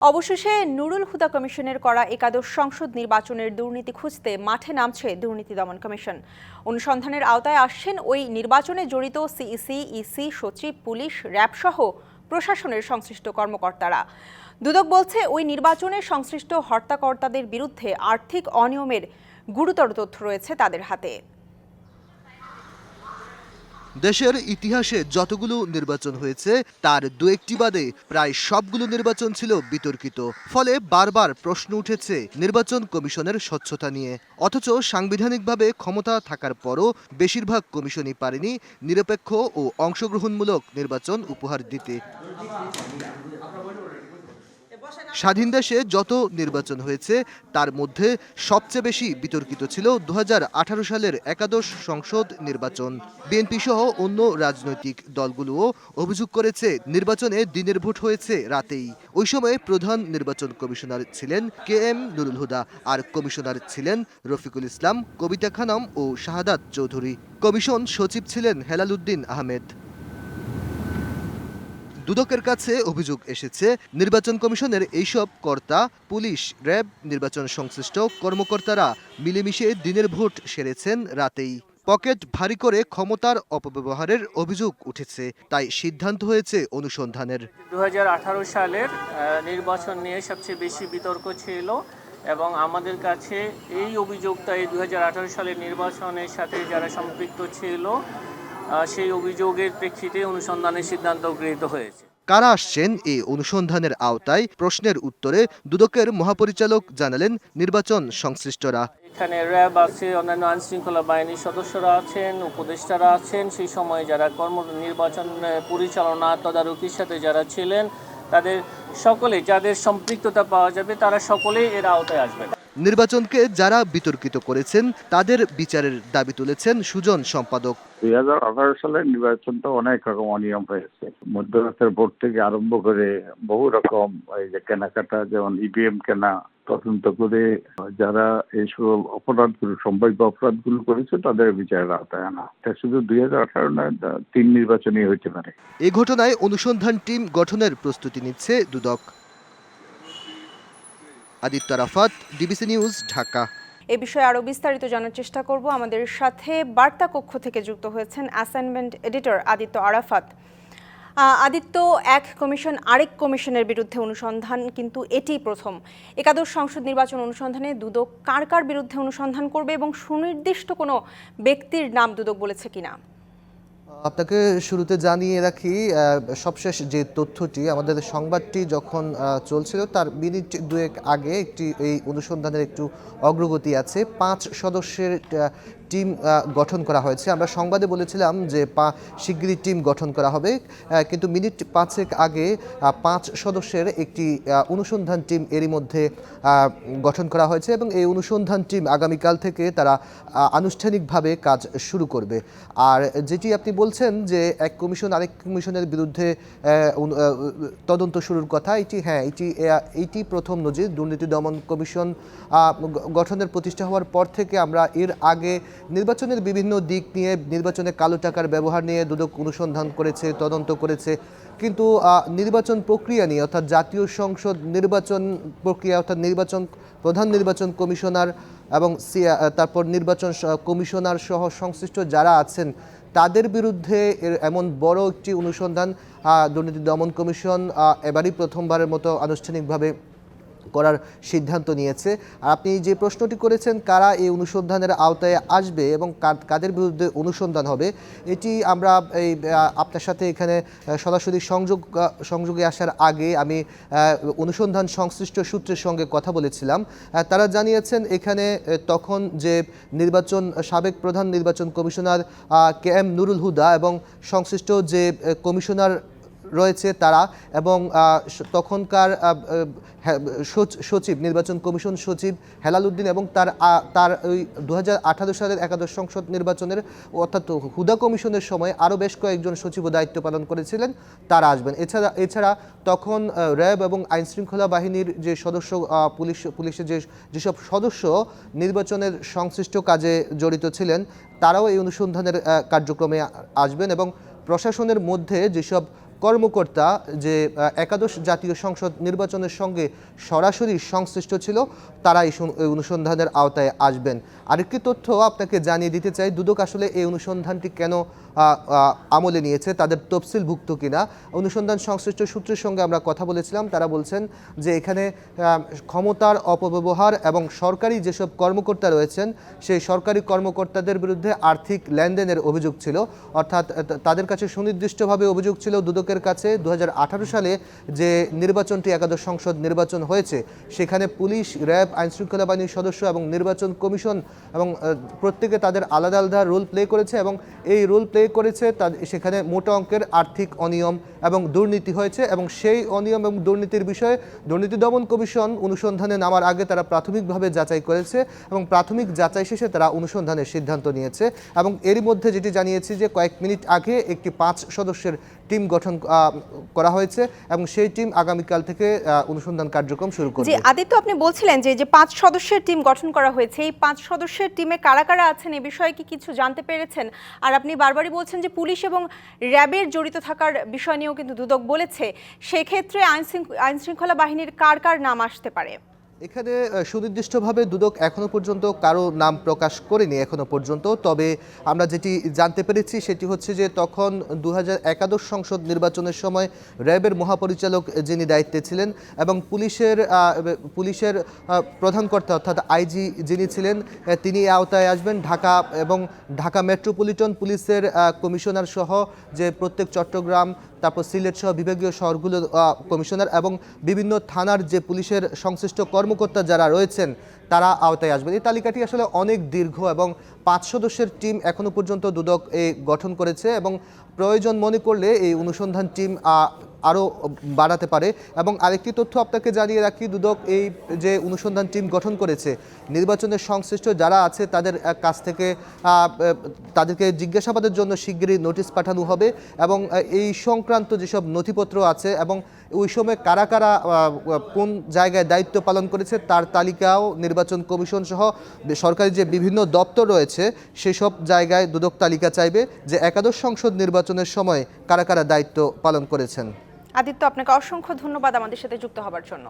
অবশেষে নুরুল হুদা কমিশনের করা একাদশ সংসদ নির্বাচনের দুর্নীতি খুঁজতে মাঠে নামছে দুর্নীতি দমন কমিশন। অনুসন্ধানের আওতায় আসছেন ওই নির্বাচনে জড়িত সিইসি, ইসি, সচিব, পুলিশ, র্যাব সহ প্রশাসনের সংশ্লিষ্ট কর্মকর্তারা। দুদক বলছে, ওই নির্বাচনে সংশ্লিষ্ট হর্তাকর্তাদের বিরুদ্ধে আর্থিক অনিয়মের গুরুতর তথ্য রয়েছে তাদের হাতে। দেশের ইতিহাসে যতগুলো নির্বাচন হয়েছে, তার দু একটি বাদে প্রায় সবগুলো নির্বাচন ছিল বিতর্কিত। ফলে বারবার প্রশ্ন উঠেছে নির্বাচন কমিশনের স্বচ্ছতা নিয়ে। অথচ সাংবিধানিকভাবে ক্ষমতা থাকার পরও বেশিরভাগ কমিশনই পারেনি নিরপেক্ষ ও অংশগ্রহণমূলক নির্বাচন উপহার দিতে। স্বাধীন দেশে যত নির্বাচন হয়েছে, তার মধ্যে সবচেয়ে বেশি বিতর্কিত ছিল দু হাজার আঠারো সালের একাদশ সংসদ নির্বাচন। বিএনপি সহ অন্য রাজনৈতিক দলগুলোও অভিযোগ করেছে, নির্বাচনে দিনের ভোট হয়েছে রাতেই। ওই সময়ে প্রধান নির্বাচন কমিশনার ছিলেন কে এম নুরুল হুদা আর কমিশনার ছিলেন রফিকুল ইসলাম, কবিতা খানম ও শাহাদাত চৌধুরী। কমিশন সচিব ছিলেন হেলাল উদ্দিন আহমেদ। দুদকের কাছে অভিযোগ এসেছে, নির্বাচন কমিশনের এইসব কর্তা, পুলিশ, র্যাব, নির্বাচন সংশ্লিষ্ট কর্মকর্তারা মিলেমিশে দিনের ভোট সেরেছেন রাতেই। পকেট ভারী করে ক্ষমতার অপব্যবহারের অভিযোগ উঠেছে, তাই সিদ্ধান্ত হয়েছে অনুসন্ধানের। দু হাজার আঠারো সালের নির্বাচন নিয়ে সবচেয়ে বেশি বিতর্ক ছিল এবং আমাদের কাছে এই অভিযোগটা এই দুই হাজার আঠারো সালের নির্বাচনের সাথে যারা সম্পৃক্ত ছিল সেই অভিযোগের প্রেক্ষিতে অনুসন্ধানের সিদ্ধান্ত গৃহীত হয়েছে। কারা আসছেন এই অনুসন্ধানের আওতায়? প্রশ্নের উত্তরে দুদকের মহাপরিচালক জানালেন নির্বাচন সংশ্লিষ্টরা। এখানে র্যাব আছে অন্যান্য আইন শৃঙ্খলা বাহিনীর সদস্যরা আছেন উপদেষ্টারা আছেন। সেই সময় যারা কর্ম নির্বাচন পরিচালনা তদারকির সাথে যারা ছিলেন তাদের সকলে যাদের সম্পৃক্ততা পাওয়া যাবে তারা সকলেই এর আওতায় আসবেন। নির্বাচনকে যারা বিতর্কিত করেছেন তাদের বিচারের দাবি তুলেছেন সুজন সম্পাদক। দুই হাজার আঠারো সালের নির্বাচনটা অনেক রকম অনিয়ম হয়েছে। মধ্যরাতের ভোট থেকে আরম্ভ করে বহু রকম এই যে কেনাকাটা যেমন ইভিএম কেনা তদন্ত করে যারা এইসব অপরাধগুলো সম্ভাব্য অপরাধগুলো করেছে তাদের বিচারের আওতায় আনা। এটা শুধু দুই হাজার আঠারো নয় তিন নির্বাচনই হইতে পারে। এই ঘটনায় অনুসন্ধান টিম গঠনের প্রস্তুতি নিচ্ছে দুদক। Aditya Rafat, DBC News, Dhaka. এ বিষয়ে আরও বিস্তারিত জানার চেষ্টা করব। আমাদের সাথে বার্তা কক্ষ থেকে যুক্ত হয়েছেন অ্যাসাইনমেন্ট এডিটর আদিত্য আরাফাত। আদিত্য, এক কমিশন আরেক কমিশনের বিরুদ্ধে অনুসন্ধান, কিন্তু এটি প্রথম। একাদশ সংসদ নির্বাচন অনুসন্ধানে দুদক কার কার বিরুদ্ধে অনুসন্ধান করবে এবং সুনির্দিষ্ট কোনো ব্যক্তির নাম দুদক বলেছে কিনা? আপনাকে শুরুতে জানিয়ে রাখি সবশেষ যে তথ্যটি, আমাদের সংবাদটি যখন চলছিল, তার মিনিট দুয়েক আগে একটি, এই অনুসন্ধানের একটু অগ্রগতি আছে। পাঁচ সদস্যের টিম গঠন করা হয়েছে। আমরা সংবাদে বলেছিলাম যে পা, শিগগিরই টিম গঠন করা হবে কিন্তু মিনিট পাঁচেক আগে পাঁচ সদস্যের একটি অনুসন্ধান টিম এরই মধ্যে গঠন করা হয়েছে এবং এই অনুসন্ধান টিম আগামীকাল থেকে তারা আনুষ্ঠানিকভাবে কাজ শুরু করবে। আর যেটি আপনি বলছেন যে এক কমিশন আরেক কমিশনের বিরুদ্ধে তদন্ত শুরুর কথা। এটি হ্যাঁ এটি এটি প্রথম নজির। দুর্নীতি দমন কমিশন গঠনের প্রতিষ্ঠা হওয়ার পর থেকে আমরা এর আগে নির্বাচনের বিভিন্ন দিক নিয়ে নির্বাচনে কালো টাকার ব্যবহার নিয়ে দুদক অনুসন্ধান করেছে, তদন্ত করেছে। কিন্তু নির্বাচন প্রক্রিয়া নিয়ে, অর্থাৎ জাতীয় সংসদ নির্বাচন প্রক্রিয়া, অর্থাৎ নির্বাচন, প্রধান নির্বাচন কমিশনার এবং তারপর নির্বাচন কমিশনার সহ সংশ্লিষ্ট যারা আছেন তাদের বিরুদ্ধে এমন বড় একটি অনুসন্ধান দুর্নীতি দমন কমিশন এবারই প্রথমবারের মতো আনুষ্ঠানিকভাবে করার সিদ্ধান্ত নিয়েছে। আর আপনি যে প্রশ্নটি করেছেন, কারা এই অনুসন্ধানের আওতায় আসবে এবং কাদের বিরুদ্ধে অনুসন্ধান হবে, এটি আমরা এই আপনার সাথে এখানে সরাসরি সংযোগ সংযোগে আসার আগে আমি অনুসন্ধান সংশ্লিষ্ট সূত্রের সঙ্গে কথা বলেছিলাম। তারা জানিয়েছেন, এখানে তখন যে নির্বাচন সাবেক প্রধান নির্বাচন commissioner K M Nurul Huda এবং সংশ্লিষ্ট যে কমিশনার রয়েছে তারা এবং তখনকার হ্যাঁ, সচ- সচিব নির্বাচন কমিশন সচিব হেলাল উদ্দিন এবং তার তার ওই দু হাজার আঠারো সালের একাদশ সংসদ নির্বাচনের অর্থাৎ হুদা কমিশনের সময় আরও বেশ কয়েকজন সচিবও দায়িত্ব পালন করেছিলেন তারা আসবেন। এছাড়া এছাড়া তখন র্যাব এবং আইন শৃঙ্খলা বাহিনীর যে সদস্য পুলিশ পুলিশের যে যেসব সদস্য নির্বাচনের সংশ্লিষ্ট কাজে জড়িত ছিলেন তারাও এই অনুসন্ধানের কার্যক্রমে আসবেন এবং প্রশাসনের মধ্যে যেসব কর্মকর্তা যে একাদশ জাতীয় সংসদ নির্বাচনের সঙ্গে সরাসরি সংশ্লিষ্ট ছিল, তারা এই অনুসন্ধানের আওতায় আসবেন। আরেকটি তথ্য আপনাকে জানিয়ে দিতে চাই, দুদক আসলে এই অনুসন্ধানটি কেন আমলে নিয়েছে, তাদের তফসিলভুক্ত কিনা? অনুসন্ধান সংশ্লিষ্ট সূত্রের সঙ্গে আমরা কথা বলেছিলাম, তারা বলছেন যে এখানে ক্ষমতার অপব্যবহার এবং সরকারি যেসব কর্মকর্তা রয়েছেন, সেই সরকারি কর্মকর্তাদের বিরুদ্ধে আর্থিক লেনদেনের অভিযোগ ছিল। অর্থাৎ তাদের কাছে সুনির্দিষ্টভাবে অভিযোগ ছিল দুদকের কাছে দু হাজার আঠারো সালে যে নির্বাচনটি একাদশ সংসদ নির্বাচন হয়েছে, সেখানে পুলিশ, র্যাব, আইনশৃঙ্খলা বাহিনীর সদস্য এবং নির্বাচন কমিশন এবং প্রত্যেকে তাদের আলাদা আলাদা রোল প্লে করেছে এবং এই রোল প্লে করেছে সেখানে মোটা অঙ্কের আর্থিক অনিয়ম এবং দুর্নীতি হয়েছে এবং সেই অনিয়ম এবং দুর্নীতির বিষয়ে দুর্নীতি দমন কমিশন অনুসন্ধানে নামার আগে তারা প্রাথমিকভাবে যাচাই করেছে এবং প্রাথমিক যাচাই শেষে তারা অনুসন্ধানের সিদ্ধান্ত নিয়েছে এবং এরই মধ্যে যেটি জানিয়েছি যে কয়েক মিনিট আগে একটি পাঁচ সদস্যের টিম গঠন করা হয়েছে এবং সেই টিম আগামীকাল থেকে অনুসন্ধান কার্যক্রম শুরু করবে। আদিত্য, আপনি বলছিলেন যে যে পাঁচ সদস্যের টিম গঠন করা হয়েছে, এই পাঁচ সদস্যের টিমে কারা কারা আছেন এই বিষয়ে কি কিছু জানতে পেরেছেন? আর আপনি বারবারই বলছেন যে পুলিশ এবং র্যাবের জড়িত থাকার বিষয় নিয়েও কিন্তু দুদক বলেছে, সেক্ষেত্রে আইন শৃঙ্খলা বাহিনীর কার কার নাম আসতে পারে? এখানে সুনির্দিষ্টভাবে দুদক এখনও পর্যন্ত কারও নাম প্রকাশ করেনি এখনও পর্যন্ত। তবে আমরা যেটি জানতে পেরেছি, সেটি হচ্ছে যে তখন দু হাজার একাদশ সংসদ নির্বাচনের সময় র্যাবের মহাপরিচালক যিনি দায়িত্বে ছিলেন এবং পুলিশের পুলিশের প্রধান কর্তা অর্থাৎ আইজি যিনি ছিলেন তিনি আওতায় আসবেন। ঢাকা এবং ঢাকা মেট্রোপলিটন পুলিশের কমিশনার সহ যে প্রত্যেক চট্টগ্রাম তারপর সিলেট সহ বিভাগীয় শহরগুলো কমিশনার এবং বিভিন্ন থানার যে পুলিশের সংশ্লিষ্ট কর্মকর্তা যারা রয়েছেন তারা আওতায় আসবেন। এই তালিকাটি আসলে অনেক দীর্ঘ এবং পাঁচ সদস্যের টিম এখনও পর্যন্ত দুদক এই গঠন করেছে এবং প্রয়োজন মনে করলে এই অনুসন্ধান টিম আরও বাড়াতে পারে। এবং আরেকটি তথ্য আপনাকে জানিয়ে রাখি, দুদক এই যে অনুসন্ধান টিম গঠন করেছে, নির্বাচনের সংশ্লিষ্ট যারা আছে তাদের কাছ থেকে তাদেরকে জিজ্ঞাসাবাদের জন্য শিগগিরই নোটিশ পাঠানো হবে এবং এই সংক্রান্ত যেসব নথিপত্র আছে এবং ওই সময় কারা কারা কোন জায়গায় দায়িত্ব পালন করেছে তার তালিকাও নির্বাচন কমিশন সহ সরকারি যে বিভিন্ন দপ্তর রয়েছে, সেসব জায়গায় দুদক তালিকা চাইবে যে একাদশ সংসদ নির্বাচনের সময় কারা কারা দায়িত্ব পালন করেছেন। আদিত্য, আপনাকে অসংখ্য ধন্যবাদ আমাদের সাথে যুক্ত হবার জন্য।